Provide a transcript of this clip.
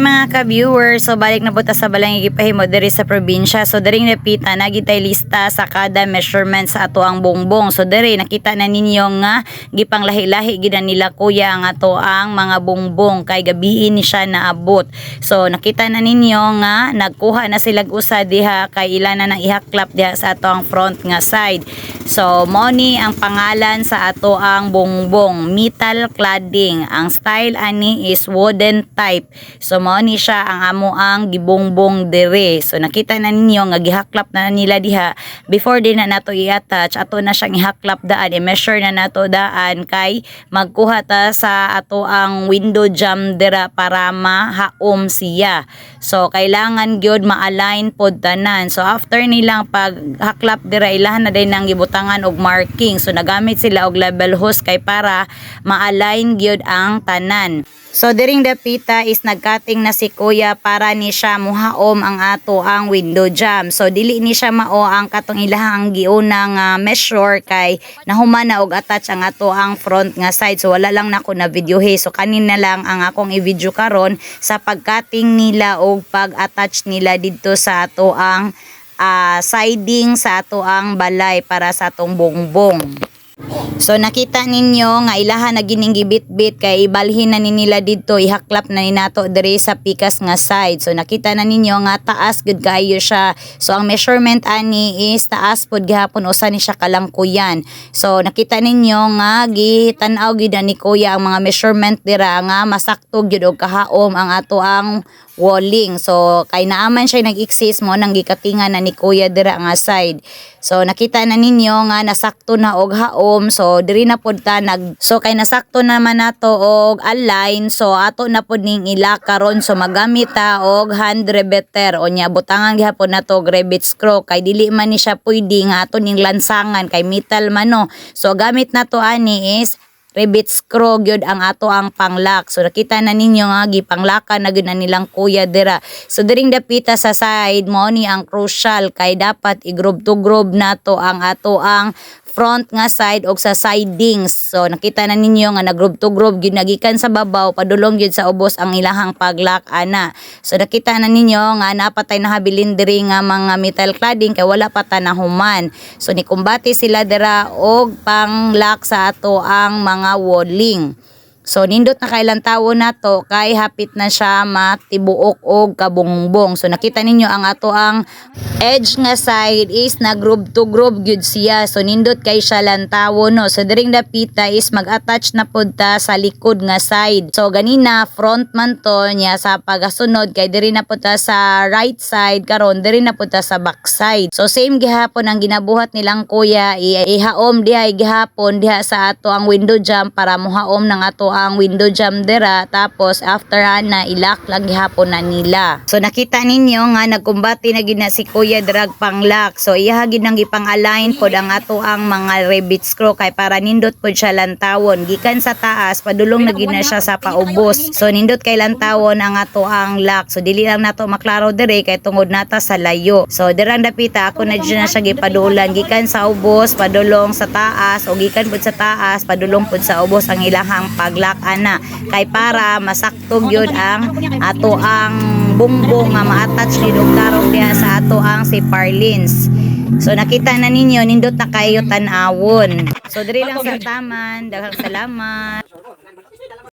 mga ka-viewers, so balik na po ta sa balang igipahimo diri sa probinsya. So diri napita nagitay lista sa kada measurement sa ato ang bongbong. So diri nakita na ninyo nga gipang lahi-lahi gid na nila kuya ang ato ang mga bongbong kay gabiin ni siya naabot. So nakita na ninyo nga nagkuha na sila usa diha kay ila na nang ihaklap diha sa ato ang front nga side. So mo ni ang pangalan sa ato ang bongbong metal cladding. Ang style ani is wooden type. So mao ni siya ang amo ang gibongbong dire. So nakita na ninyo nga gihaklap na nila diha before din na nato i-attach ato na siyang ihaklap daan i-measure na nato daan kay magkuha ta sa ato ang window jam dira para mahaom siya. So kailangan gyud ma-align pod tanan. So after nilang paghaklap dira ilahan na din nang gibutangan og marking. So nagamit sila og level hose kay para ma-align gyud ang tanan. So diring dapita is nagkating na si kuya para ni siya muhaom ang ato ang window jam. So dili ni siya mao ang katong ilahang giunang uh, measure kay nahuman na og attach ang ato ang front nga side. So wala lang nako na video he. So kanina lang ang akong i-video karon sa pagkating nila og pag-attach nila dito sa ato ang ah, siding sa ato ang balay para sa atong bongbong. So nakita ninyo nga ilaha na gining gibit-bit kay ibalhin na ni nila dito ihaklap na ni nato diri sa pikas nga side. So nakita na ninyo nga taas gud kaayo siya. So ang measurement ani is taas pod gihapon usa ni siya kalangkuyan. So nakita ninyo nga gitan-aw gid ni kuya ang mga measurement dira nga masakto gyud og kahaom ang ato ang walling. So kay naaman siya nag-exist mo nang gikatingan na ni kuya dira nga side. So nakita na ninyo nga nasakto na og haom. So diri na pod ta nag so kay nasakto naman nato og align. So ato na pod ning ila karon so magamit ta og hand rebeter o nya butangan gihapon nato og rebit screw kay dili man ni siya pwede nga ato ning lansangan kay metal man no. So gamit nato ani is rivet screw gyud ang ato ang panglock. So nakita na ninyo nga gipanglakan na gyud nilang kuya dira. So diring dapita sa side mo ni ang crucial kay dapat i-groove to groove nato ang ato ang front nga side og sa sidings. So nakita na ninyo nga nag-groove to groove gyud nagikan sa babaw padulong gyud sa ubos ang ilahang paglock ana. So nakita na ninyo nga napatay na habilin diri nga mga metal cladding kay wala pa ta nahuman. So nikumbati sila dira og panglock sa ato ang mga walling. So nindot na kailang tawo na to kay hapit na siya matibuok og kabungbong. So nakita ninyo ang ato ang edge nga side is na groove to groove gyud siya. So nindot kay siya lang tawo no. So diring dapita is mag-attach na pod ta sa likod nga side. So ganina front man to niya sa pagasunod kay diri na pod ta sa right side karon diri na pod ta sa back side. So same gihapon ang ginabuhat nilang kuya ihaom diha gihapon diha sa ato ang window jam para muhaom ng ato ang window jam dira tapos after na ilak lang gihapon na nila. So nakita ninyo nga nagkumbati na gina si kuya drag panglock. So iya nang gipang-align pod ang ato ang mga rivet screw kay para nindot pod siya lantawon gikan sa taas padulong na gina siya sa paubos. So nindot kay lantawon ang ato ang lock. So dili lang nato maklaro dire kay tungod nata sa layo. So dirang dapita ako na dyan na siya gipadulan gikan sa ubos padulong sa taas o gikan pod sa taas padulong pod sa ubos ang ilahang paglock ana kay para masaktog yun ang ato ang bungbong nga ma-attach ni tarong diha sa ato ang si Parlins. So nakita na ninyo nindot na kayo tan-awon. So diri lang sa taman, daghang salamat.